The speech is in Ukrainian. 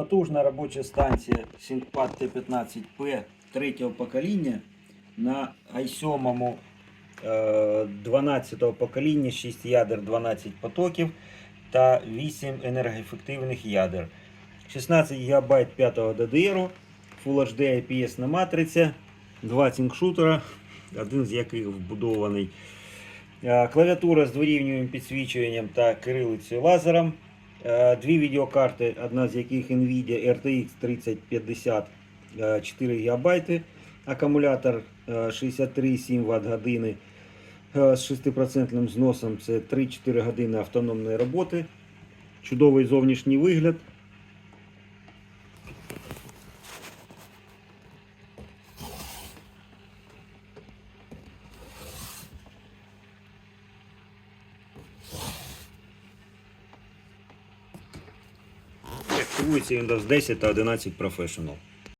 Потужна робоча станція SyncPad T15P третього покоління на i7 е, 12 покоління, 6 ядер, 12 потоків та 8 енергоефективних ядер. 16 ГБ 5 DDR, Full HD IPS на матриця, два цінкшутера, один з яких вбудований. Е, Клавіатура з дворівнюваним підсвічуванням та кирилицею лазером. Е, Дві відеокарти, одна з яких Nvidia RTX 3050 е, 4 ГБ. Акумулятор е, 63,7 Вт години е, з 6% зносом. Це 3-4 години автономної роботи. Чудовий зовнішній вигляд. Активується Windows 10 та 11 Professional.